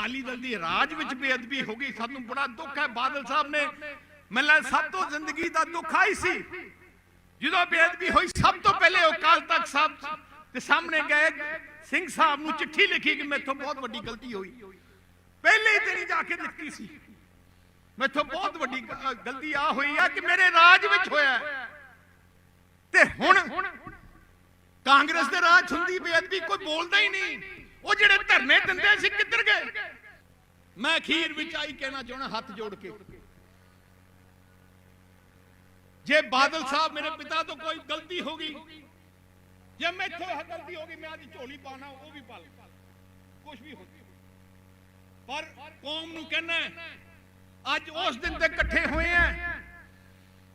ਅਕਾਲੀ ਦਲ ਦੀ ਰਾਜ ਵਿੱਚ ਬੇਅਦਬੀ ਹੋ ਗਈ। ਸਾਨੂੰ ਬੜਾ ਦੁੱਖ ਹੈ। ਬਾਦਲ ਸਾਹਿਬ ਨੇ ਮੈਨੂੰ ਸਭ ਤੋਂ ਜ਼ਿੰਦਗੀ ਦਾ ਦੁੱਖ ਆਈ ਸੀ। ਜਦੋਂ ਬੇਅਦਬੀ ਹੋਈ, ਸਭ ਤੋਂ ਪਹਿਲੇ ਉਹ ਅਕਾਲ ਤਖਤ ਸਾਹਿਬ ਦੇ ਸਾਹਮਣੇ ਗਏ। ਸਿੰਘ ਸਾਹਿਬ ਨੂੰ ਚਿੱਠੀ ਲਿਖੀ ਕਿ ਮੇਥੋਂ ਬਹੁਤ ਵੱਡੀ ਗਲਤੀ ਹੋਈ। ਪਹਿਲੇ ਹੀ ਦਿਨ ਜਾ ਕੇ ਲਿਖੀ ਸੀ। ਮੇਥੋਂ ਬਹੁਤ ਵੱਡੀ ਗਲਤੀ ਆ ਹੋਈ ਆ ਕਿ ਮੇਰੇ ਰਾਜ ਵਿੱਚ ਹੋਇਆ ਤੇ ਹੁਣ ਕਾਂਗਰਸ ਦੇ ਰਾਜ ਹੁੰਦੀ ਬੇਅਦਬੀ ਕੋਈ ਬੋਲਦਾ ਹੀ ਨਹੀਂ। ਉਹ ਜਿਹੜੇ ਧਰਨੇ ਦਿੰਦੇ ਸੀ, ਕਿੱਧਰ ਗਏ? ਮੈਂ ਅਖੀਰ ਵਿੱਚ ਆਈ ਕਹਿਣਾ ਚਾਹਣਾ ਹੱਥ ਜੋੜ ਕੇ। ਜੇ ਬਾਦਲ ਸਾਹਿਬ ਮੇਰੇ ਪਿਤਾ ਤੋਂ ਕੋਈ ਗਲਤੀ ਹੋ ਗਈ, ਜੇ ਮੈਥੋਂ ਗਲਤੀ ਹੋ ਗਈ, ਮੈਂ ਅੱਜ ਝੋਲੀ ਪਾਣਾ ਉਹ ਵੀ ਪਾ ਲਾਂ। ਕੁਝ ਵੀ ਹੋ ਪਰ ਕੌਮ ਨੂੰ ਕਹਿਣਾ ਅੱਜ ਉਸ ਦਿਨ ਤੇ ਇਕੱਠੇ ਹੋਏ ਆ,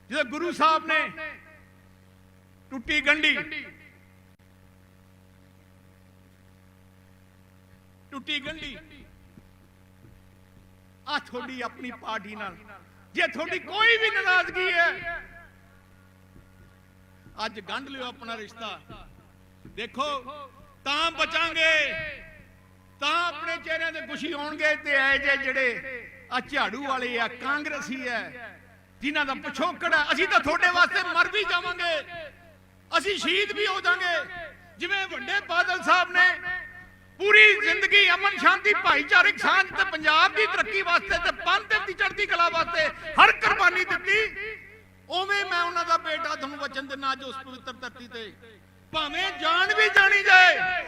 ਜਦੋਂ ਗੁਰੂ ਸਾਹਿਬ ਨੇ ਟੁੱਟੀ ਗੰਢੀ। ਟੁੱਟੀ ਗੰਢੀ। ਆ ਤੁਹਾਡੀ ਆਪਣੀ ਪਾਰਟੀ ਨਾਲ। ਜੇ ਤੁਹਾਡੀ ਕੋਈ ਵੀ ਨਾਰਾਜ਼ਗੀ ਹੈ, ਅੱਜ ਗੰਢ ਲਿਓ ਆਪਣਾ ਰਿਸ਼ਤਾ। ਦੇਖੋ, ਤਾਂ ਬਚਾਂਗੇ, ਤਾਂ ਆਪਣੇ ਚਿਹਰਿਆਂ ਤੇ ਖੁਸ਼ੀ ਹੋਣਗੇ ਤੇ ਐ ਜੇ ਜਿਹੜੇ ਆ ਝਾੜੂ ਵਾਲੇ ਆ, ਕਾਂਗਰਸੀ ਐ ਜਿਨ੍ਹਾਂ ਦਾ ਪਿਛੋਕੜ ਹੈ, ਅਸੀਂ ਤਾਂ ਤੁਹਾਡੇ ਵਾਸਤੇ ਮਰ ਵੀ ਜਾਵਾਂਗੇ। ਅਸੀਂ ਸ਼ਹੀਦ ਵੀ ਹੋ ਜਾਾਂਗੇ ਜਿਵੇਂ ਵੱਡੇ ਬਾਦਲ ਸਾਹਿਬ ਨੇ ਪੂਰੀ ਜ਼ਿੰਦਗੀ ਅਮਨ ਸ਼ਾਂਤੀ ਭਾਈਚਾਰਕ ਸਾਂਝ ਤੇ ਪੰਜਾਬ ਦੀ ਤਰੱਕੀ ਵਾਸਤੇ ਤੇ ਪੰਥ ਦੀ ਚੜ੍ਹਦੀ ਕਲਾ ਵਾਸਤੇ ਹਰ ਕੁਰਬਾਨੀ ਦਿੱਤੀ। ਉਵੇਂ ਮੈਂ ਉਹਨਾਂ ਦਾ ਬੇਟਾ ਤੁਹਾਨੂੰ ਵਚਨ ਦਿੰਦਾ ਅੱਜ ਉਸ ਪਵਿੱਤਰ ਧਰਤੀ ਤੇ, ਭਾਵੇਂ ਜਾਨ ਵੀ ਜਾਣੀ ਜਾਏ